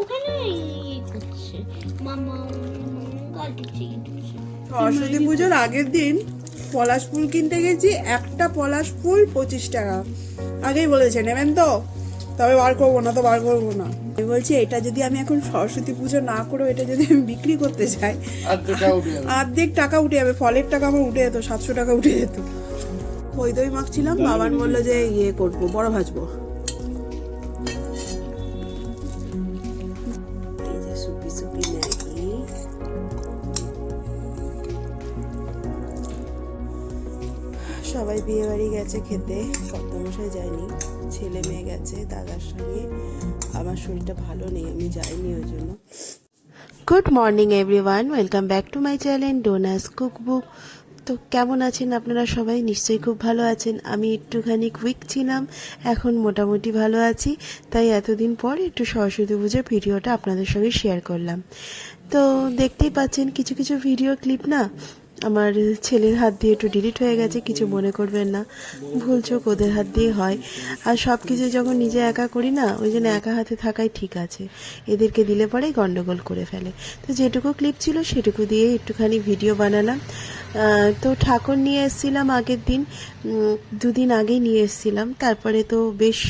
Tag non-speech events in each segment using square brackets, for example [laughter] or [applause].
ওখানে করছে। মামা সরস্বতী পুজোর আগের দিন পলাশ ফুল কিনতে গেছি একটা পলাশ ফুল পঁচিশ টাকা। আগেই বলেছে নেবেন তো? তবে বার করব না তো বার করব না। আমি বলছি এটা যদি আমি এখন সরস্বতী পুজো না করে এটা যদি আমি বিক্রি করতে চাই অর্ধেক টাকা উঠে যাবে। ফলের টাকা আমার উঠে যেত সাতশো টাকা উঠে যেত। ওই দই মাখছিলাম বাবার বলল যে ইয়ে করব বড় ভাজবো। সবাই বিয়ে বাড়ি গেছে খেতে, কর্তামশাই যায়নি, ছেলে মেয়ে গেছে দাদার সঙ্গে। আমার শরীরটা ভালো নেই, আমি যাইনি ওই জন্য। Good morning everyone welcome back to my channel Dona's cookbook তো কেমন আছেন আপনারা সবাই? নিশ্চয়ই খুব ভালো আছেন। আমি একটুখানি কুইক ছিলাম, এখন মোটামুটি ভালো আছি। তাই এতদিন পর একটু সরস্বতী পুজোর ভিডিওটা আপনাদের সঙ্গে শেয়ার করলাম। তো দেখতেই পাচ্ছেন, কিছু কিছু ভিডিও ক্লিপ না আমার ছেলের হাত দিয়ে একটু ডিলিট হয়ে গেছে, কিছু মনে করবেন না। ভুল চোখ ওদের হাত দিয়ে হয়। আর সব কিছু যখন নিজে একা করি না, ওই জন্য একা হাতে থাকাই ঠিক আছে। এদেরকে দিলে পরেই গন্ডগোল করে ফেলে। তো যেটুকু ক্লিপ ছিল সেটুকু দিয়ে একটুখানি ভিডিও বানালাম। তো ঠাকুর নিয়ে এসেছিলাম আগের দিন। দুদিন আগেই নিয়ে এসেছিলাম। তারপরে তো বেশ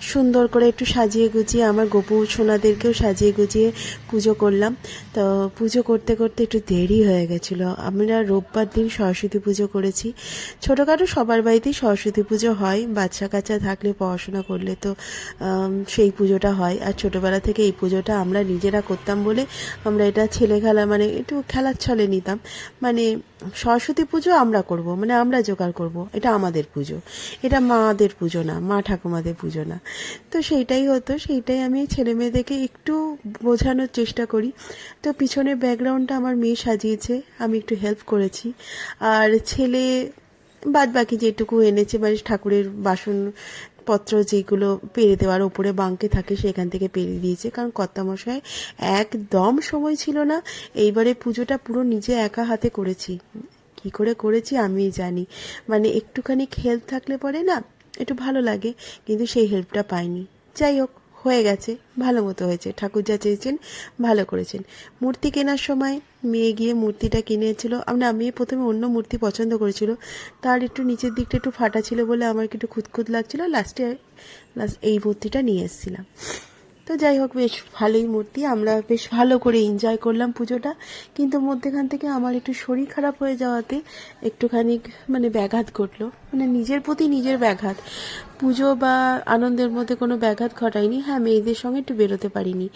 সুন্দর করে একটু সাজিয়ে গুছিয়ে আমার গোপু সোনাদেরকেও সাজিয়ে গুছিয়ে পুজো করলাম। তো পুজো করতে করতে একটু দেরি হয়ে গেছিল। আমরা রোববার দিন সরস্বতী পুজো করেছি। ছোটোখাটো সবার বাড়িতেই সরস্বতী পুজো হয়। বাচ্চা কাচ্চা থাকলে পড়াশোনা করলে তো সেই পুজোটা হয়। আর ছোটোবেলা থেকে এই পুজোটা আমরা নিজেরা করতাম বলে আমরা এটা ছেলে খেলা মানে একটু খেলার ছলে নিতাম। মানে সরস্বতী পুজো আমরা করব মানে আমরা জোগাড় করব। এটা আমাদের পুজো। এটা মাদের পুজো না, মা ঠাকুমাদের পুজো না। তো সেইটাই হতো, সেইটাই আমি ছেলে মেয়েদেরকে একটু বোঝানোর চেষ্টা করি। তো পিছনের ব্যাকগ্রাউন্ডটা আমার মেয়ে সাজিয়েছে, আমি একটু হেল্প করেছি। আর ছেলে বাদ বাকি যেটুকু এনেছে মানে ঠাকুরের বাসন পত্র যেগুলো পেরে দেওয়ার ওপরে বাঙ্কে থাকে, সেখান থেকে পেরে দিয়েছে। কারণ কর্তামশাই একদম সময় ছিল না। এইবারে পুজোটা পুরো নিজে একা হাতে করেছি। কি করে করেছি আমিই জানি। মানে একটুখানি হেল্প থাকলে পরে না একটু ভালো লাগে, কিন্তু সেই হেল্পটা পাইনি। যাই হোক হয়ে গেছে, ভালো মতো হয়েছে। ঠাকুর যা চেয়েছেন, ভালো করেছেন। মূর্তি কেনার সময় মেয়ে গিয়ে মূর্তিটা কিনেছিল। আমরা, মেয়ে প্রথমে অন্য মূর্তি পছন্দ করেছিল। তার একটু নিচের দিকটা একটু ফাটা ছিল বলে আমার একটু খুঁতখুত লাগছিল। লাস্টে লাস্ট এই মূর্তিটা নিয়ে এসেছিলাম। তো যাই হোক, বেশ ভালোই মূর্তি। আমরা বেশ ভালো করে এনজয় করলাম পুজোটা। কিন্তু মধ্যেখান থেকে আমার একটু শরীর খারাপ হয়ে যাওয়াতে একটুখানি মানে ব্যাঘাত ঘটলো। মানে নিজের প্রতি নিজের ব্যাঘাত। পুজো বা আনন্দের মধ্যে কোনো ব্যাঘাত ঘটায়নি। হ্যাঁ মেয়েদের সঙ্গে একটু বেরোতে পারিনি।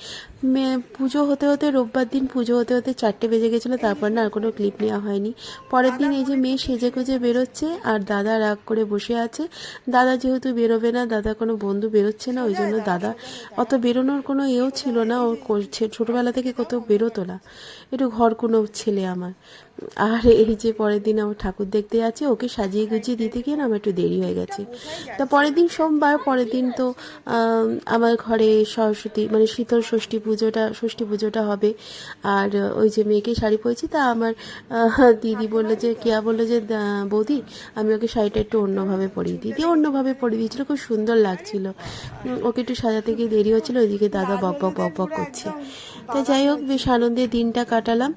মেয়ে পুজো হতে হতে রোববার দিন পুজো হতে হতে চারটে বেজে গেছিল। তারপর না আর কোনো ক্লিপ নেওয়া হয়নি। পরের দিন এই যে মেয়ে সেজে গুজে বেরোচ্ছে আর দাদা রাগ করে বসে আছে। দাদা যেহেতু বেরোবে না, দাদা কোনো বন্ধু বেরোচ্ছে না, ওই জন্য দাদা অত বেরোনোর কোনো এও ছিল না। ও কো- ছে- ছোটবেলা থেকে কত বেরোতো না। একটু ঘর কোনো ছেলে আমার। আর এই যে পরের দিন আমার ঠাকুর দেখতে যাচ্ছি, ওকে সাজিয়ে গুজিয়ে দিতে গিয়ে না আমার একটু দেরি হয়ে গেছে। তা পরের দিন সোমবার, পরের দিন তো আমার ঘরে সরস্বতী মানে শীতল ষষ্ঠী পুজোটা ষষ্ঠী পুজোটা হবে। আর ওই যে মেয়েকে শাড়ি পরেছি, তা আমার দিদি বলল যে, কেয়া বলল যে বৌদি, আমি ওকে শাড়িটা একটু অন্যভাবে পরিয়ে দিই। দিয়ে অন্যভাবে পরিয়ে দিয়েছিল, খুব সুন্দর লাগছিল। ওকে একটু সাজাতে গিয়ে দেরি হচ্ছিল ওইদিকে দাদা বক বক বক বক করছে। তো যাই হোক বেশ আনন্দে দিনটা কাটালাম।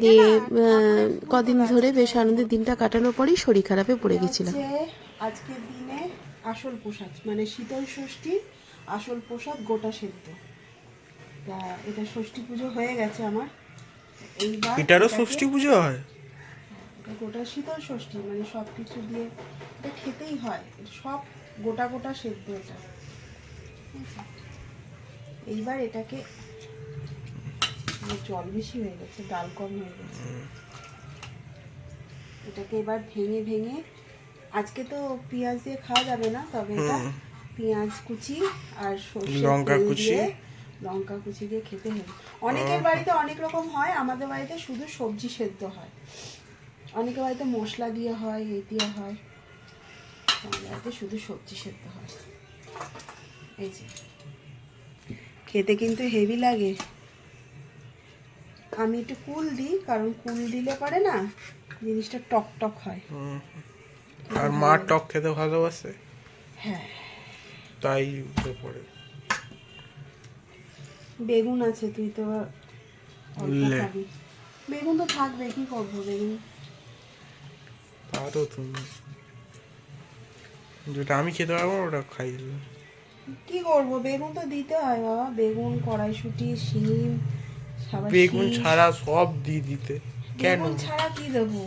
দিয়ে আহ, কদিন ধরে বেশ আনন্দের দিনটা কাটানোর পরেই শরীর খারাপে পড়ে গেছিলাম। আজকের দিনে আসল প্রসাদ মানে শীতল ষষ্ঠী আসল প্রসাদ গোটা সেদ্ধ। তা এটা ষষ্ঠী পুজো হয়ে গেছে আমার। এইবার এটারও ষষ্ঠী পুজো হয়? গোটা শীতল ষষ্ঠী মানে সব কিছু দিয়ে এটা খেতেই হয়। সব গোটা গোটা সেদ্ধ এটা? এইবার এটাকে জল বেশি হয়ে গেছে ডাল কম হয়ে গেছে। এটাকে এবার ভেঙে ভেঙে আজকে তো পেঁয়াজ দিয়ে খাওয়া যাবে না তবে এটা পেঁয়াজ কুচি আর লঙ্কা কুচি। লঙ্কা কুচি দিয়ে খেতে হবে। অনেকের বাড়িতে অনেক রকম হয় আমাদের বাড়িতে শুধু সবজি সেদ্ধ হয়। অনেকের বাড়িতে মশলা দিয়ে হয় এই দিয়ে হয়। আমাদের বাড়িতে শুধু সবজি সেদ্ধ হয়। এই যে। খেতে কিন্তু হেভি লাগে। আমি একটু কুল দিই কারণ কুল দিলে পরে না জিনিসটা টক টক হয়। আর মা টক খেতে ভালোবাসে? হ্যাঁ। তাই পড়ে। বেগুন আছে তুই তো বেগুন তো থাকবে কি করব বেগুন? পারো তুমি। যেটা আমি খেতে পারব ওটা খাই দেবে। কি করব? বেগুন তো দিতে হয় বাবা। বেগুন কড়াইশুটি শিম বেগুন ছাড়া সব দিয়ে দিতে। কেন? বেগুন ছাড়া কি দেবো?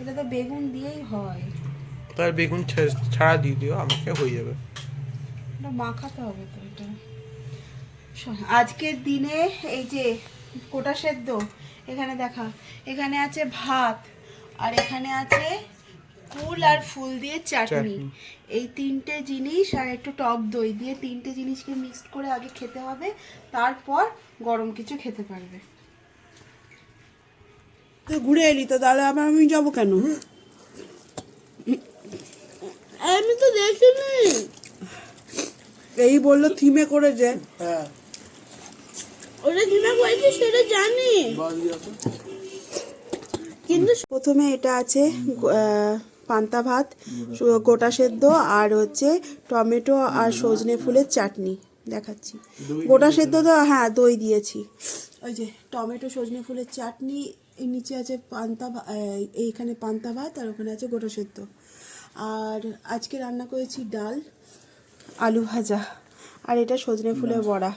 এটা তো বেগুন দিয়েই হয়। তার বেগুন ছাড়া দিয়ে দিও আমাকে হয়ে যাবে। এটা মাখাতে হবে তো এটা। আজকের দিনে এই যে কোটা সেদ্ধ এখানে দেখা। এখানে আছে ভাত আর এখানে আছে ফুল আর ফুল দিয়ে চাটনি। এই তিনটে জিনিস আর একটু টক দই দিয়ে তিনটে জিনিসকে মিক্সড করে আগে খেতে হবে তারপর গরম কিছু খেতে পারবে। তো ঘুরে এলি তো তাহলে আবার আমি যাব কেন? আমি তো দেখিনি। এই বলল থিমে করে যে। হ্যাঁ। ওটা কিনা করেছে সেটা জানি। কিন্তু প্রথমে এটা আছে আহ, পান্তা ভাত গোটা সেদ্ধ আর হচ্ছে টমেটো আর সজনে ফুলের চাটনি দেখাচ্ছি। গোটা সেদ্ধ তো হ্যাঁ দই দিয়েছি। ওই যে টমেটো সজনে ফুলের চাটনি নিচে আছে পান্তা এইখানে পান্তা ভাত আর ওখানে আছে গোটা সেদ্ধ। আর আজকে রান্না করেছি ডাল আলু ভাজা আর এটা সজনে ফুলের বড়া।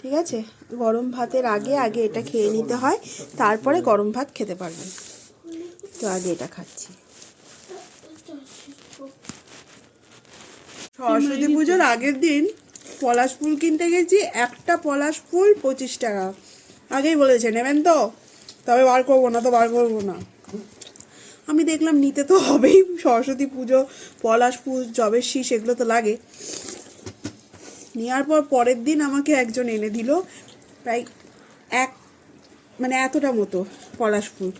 ঠিক আছে? গরম ভাতের আগে আগে এটা খেয়ে নিতে হয় তারপরে গরম ভাত খেতে পারবেন। তো আগে এটা খাচ্ছি। সরস্বতী পুজোর আগের দিন পলাশ ফুল কিনতে গেছি একটা পলাশ ফুল পঁচিশ টাকা। আগেই বলেছে নেবেন তো? তবে বার করব না তো বার করব না। আমি দেখলাম নিতে তো হবেই সরস্বতী পুজো পলাশ ফুল জবের শীষ এগুলো তো লাগে। নেওয়ার পর পরের দিন আমাকে একজন এনে দিল প্রায় এক মানে এতটা মতো পলাশ ফুল।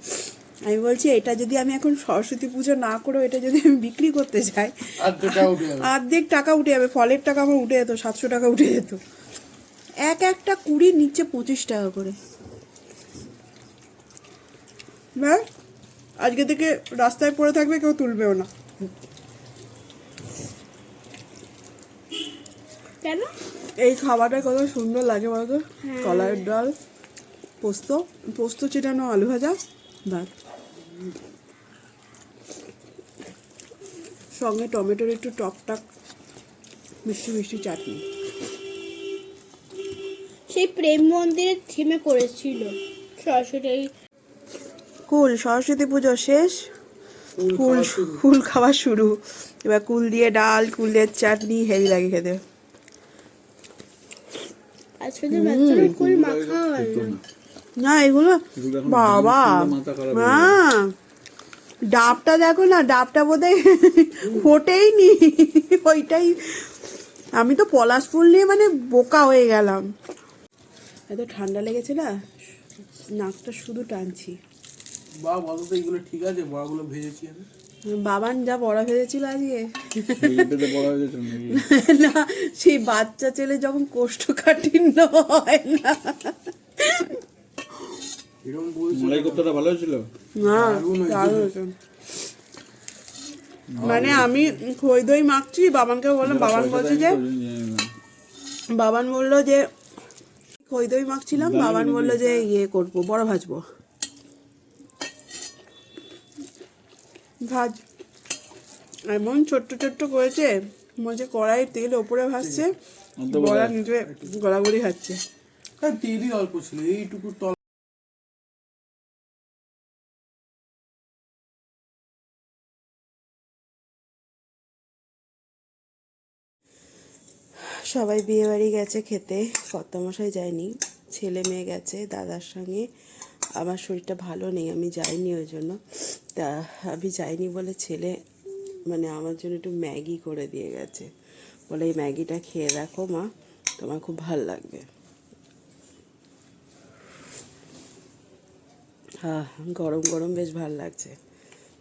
আমি বলছি এটা যদি আমি এখন সরস্বতী পুজো না করেও এটা যদি আমি বিক্রি করতে যাই অর্ধেক টাকা উঠে যাবে। ফলের টাকা আমার উঠে যেত সাতশো টাকা উঠে যেত। এক একটা কুড়ি নিচ্ছে পঁচিশ টাকা করে। ব্যাস আজকে থেকে রাস্তায় পড়ে থাকবে কেউ তুলবেও না। কেন? এই খাবারটা কত সুন্দর লাগে বলতো? কলার ডাল পোস্ত পোস্ত চেটানো আলু ভাজা ভাত সঙ্গে টমেটোর একটু টক টাক মিষ্টি মিষ্টি চাটনি। সেই প্রেম মন্দিরের থিমে করেছিল সরস্বতী কুল সরস্বতী পুজো শেষ। কুল কুল খাওয়া শুরু। এবার কুল দিয়ে ডাল কুল দিয়ে চাটনি হেভি লাগে খেতে। আজকে তো কুল মাখা হয় না। না এগুলো বাবা হ্যাঁ ডাবটা দেখো না ডাবটা বোধহয় ফোটেই নি। ওইটাই। আমি তো পলাশ ফুল নিয়ে মানে বোকা হয়ে গেলাম। এত ঠান্ডা লেগেছে না নাকটা শুধু টানছি। বা বলো তো এগুলো ঠিক আছে বড়গুলো ভেজেছি আমি। বাবান যা বড়া ভেজেছিল আজকে। না সেই বাচ্চা ছেলে যখন কোষ্ঠকাঠিন্য হয় না। মালাই কোপ্তাটা ভালো হয়েছিল? না। মানে আমি খই দই মাখছি বাবানকে বললাম বাবান বলছে যে বাবান বলল যে খই দই মাখছিলাম বাবান বলল যে ইয়ে করব বড় ভাজবো। ভাজ। এমন ছোট্ট ছোট্ট করেছে মনে কড়াই তেল ওপরে ভাসছে বড়া নিচে গড়াগড়ি খাচ্ছে। হ্যাঁ তেলই অল্প ছিল এইটুকু সবাই বিয়ে বাড়ি গেছে খেতে, কর্তামশাই যায়নি, ছেলে মেয়ে গেছে দাদার সঙ্গে। আমার শরীরটা ভালো নেই, আমি যাইনি ওই জন্য। তা আমি যাইনি বলে ছেলে মানে আমার জন্য একটু ম্যাগি করে দিয়ে গেছে। বলে, এই ম্যাগিটা খেয়ে দেখো মা, তোমার খুব ভালো লাগবে। হ্যাঁ গরম গরম বেশ ভালো লাগছে।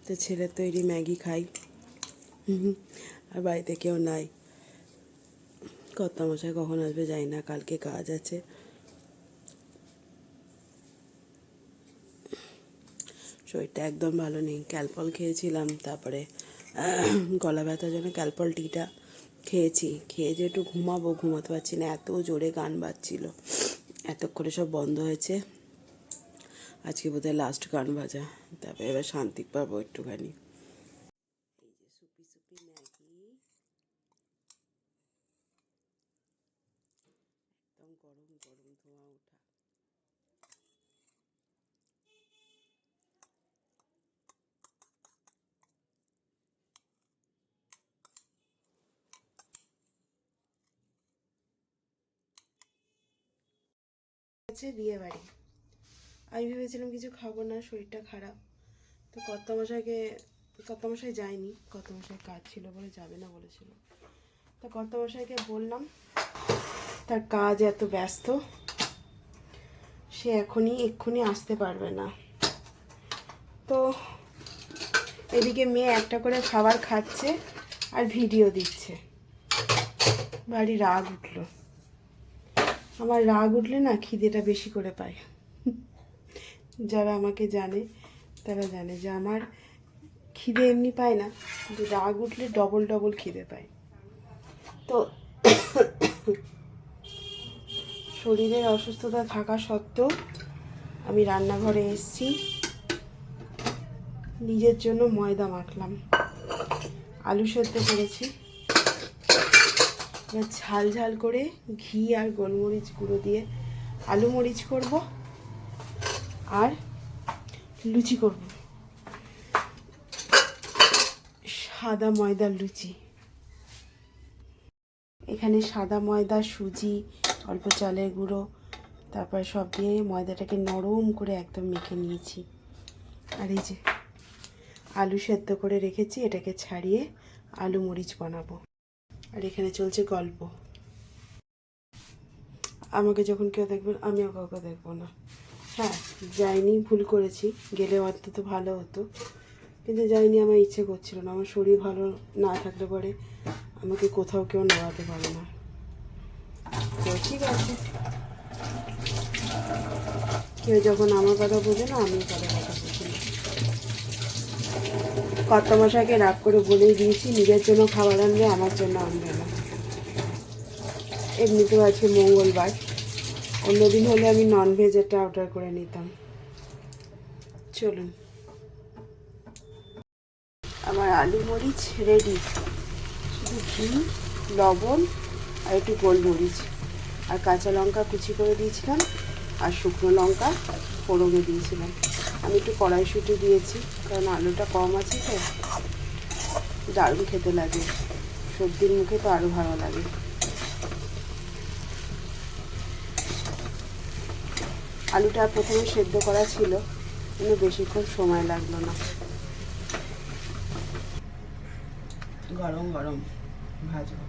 তো ছেলের তৈরি ম্যাগি খাই। আর বাড়িতে কেউ নাই। কর্তামশাই কখন আসবে যাই না, কালকে কাজ আছে। শরীরটা একদম ভালো নেই, ক্যালপল খেয়েছিলাম, তারপরে [clears throat] গলা ব্যথার জন্য ক্যালপল টিটা খেয়েছি। খেয়ে যে একটু ঘুমাবো, ঘুমাতে পারছি না, এত জোরে গান বাজছিল। এতক্ষণে সব বন্ধ হয়েছে। আজকে বোধহয় লাস্ট গান বাজা। তারপরে এবার শান্তি পাবো একটুখানি এই যে সুপি সুপি ম্যাগি একদম গরম গরম ধোঁয়া ওঠা। বিয়ে বাড়ি আমি ভেবেছিলাম কিছু খাব না, শরীরটা খারাপ। তো কর্তামশাইকে, কর্তামশাই যায়নি কর্তামশাই কাজ ছিল বলে যাবে না বলেছিল। তো কর্তামশাইকে বললাম তার কাজ এত ব্যস্ত, সে এখনই, এক্ষুনি আসতে পারবে না। তো এদিকে মেয়ে একটা করে খাবার খাচ্ছে আর ভিডিও দিচ্ছে। বাড়ি রাগ উঠল। আমার রাগ উঠলে না খিদেটা বেশি করে পায়। যারা আমাকে জানে, তারা জানে যে আমার খিদে এমনি পায় না, কিন্তু রাগ উঠলে ডবল ডবল খিদে পায়। তো শরীরের অসুস্থতা থাকা সত্ত্বেও আমি রান্নাঘরে এসেছি। নিজের জন্য ময়দা মাখলাম। আলু সেদ্ধ করেছি। এবার ঝাল ঝাল করে ঘি আর গোলমরিচ গুঁড়ো দিয়ে আলু মরিচ করব আর লুচি করব। সাদা ময়দার লুচি। এখানে সাদা ময়দা, সুজি অল্প চালের গুঁড়ো, তারপর সব দিয়ে ময়দাটাকে নরম করে একদম মেখে নিয়েছি। আর এই যে আলু সেদ্ধ করে রেখেছি, এটাকে ছাড়িয়ে আলু মরিচ বানাবো। আর এখানে চলছে গল্প। আমাকে যখন কেউ দেখবে, আমিও কাউকে দেখব না। হ্যাঁ যাইনি, ভুল করেছি। গেলে অন্তত ভালো হতো। কিন্তু যাইনি, আমার ইচ্ছে করছিল না। আমার শরীর ভালো না থাকলে পরে আমাকে কোথাও কেউ নেওয়াতে পারে না। তো ঠিক আছে। কেউ যখন আমার কথা বোঝে না আমি কারও কথা বুঝি না রাগ করে বলেই দিয়েছি, নিজের জন্য খাবার আনবে, আমার জন্য আনবে না। এমনিতেও আছে মঙ্গলবার। অন্যদিন হলে আমি ননভেজ একটা অর্ডার করে নিতাম। চলুন। আমার আলু মরিচ রেডি শুধু ঘি, লবণ আর একটু গোলমরিচ। আর কাঁচা লঙ্কা কুচি করে দিয়েছিলাম, আর শুকনো লঙ্কা ফোড়নে দিয়েছিলাম। আমি একটু কড়াইশুঁটি দিয়েছি, কারণ আলুটা কম আছে তো। দারুণ খেতে লাগে। সবজির মুখে তো আরও ভালো লাগে। আলুটা প্রথমে সেদ্ধ করা ছিল, কিন্তু বেশিক্ষণ সময় লাগল না। গরম গরম ভাজবো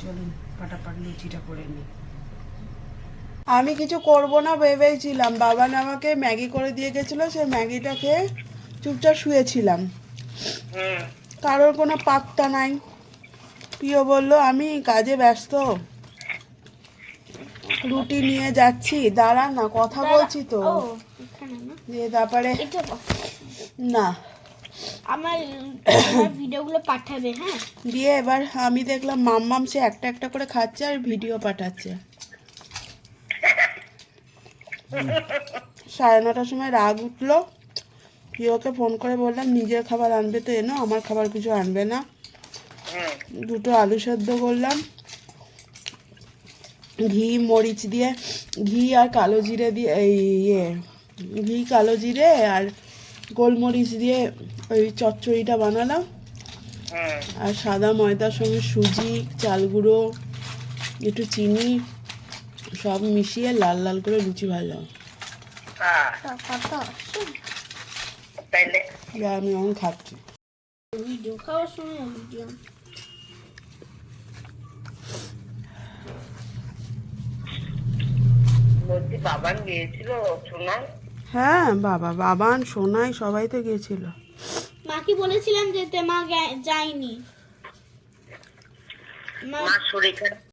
চলুন পাটাপাট লুচিটা করে নিই আমি কিছু করব না ভেবেছিলাম। বাবা আমাকে ম্যাগি করে দিয়ে গেছিল সে ম্যাগিটা খেয়ে চুপচাপ শুয়েছিলাম। কারোর কোনো পাত্তা নাই। প্রিয় বলল আমি কাজে ব্যস্ত। রুটি নিয়ে যাচ্ছি। দাঁড়া না কথা বলছি তো। ও এখানে না। দিয়ে তারপরে না। আমার ভিডিওগুলো পাঠাবে হ্যাঁ? দিয়ে এবার আমি দেখলাম মাম্মাম সে একটা একটা করে খাচ্ছে আর ভিডিও পাঠাচ্ছে। [laughs] সাড়ে নটার সময় রাগ উঠল। প্রিয়কে ফোন করে বললাম নিজের খাবার আনবে তো এনো আমার খাবার কিছু আনবে না। দুটো আলু সেদ্ধ করলাম। ঘি মরিচ দিয়ে ঘি আর কালো জিরে দিয়ে এই ইয়ে ঘি কালো জিরে আর গোলমরিচ দিয়ে ওই চচ্চড়িটা বানালাম। আর সাদা ময়দার সঙ্গে সুজি চাল গুঁড়ো একটু চিনি সব মিশিয়ে লাল লাল করে লুচি ভাজলাম। আমি এখন খাচ্ছি। বাবান গিয়েছিল হ্যাঁ বাবা বাবান সোনাই সবাই তো গিয়েছিল মাকে বলেছিলাম যেতে মা যায়নি? মা শরীর খারাপ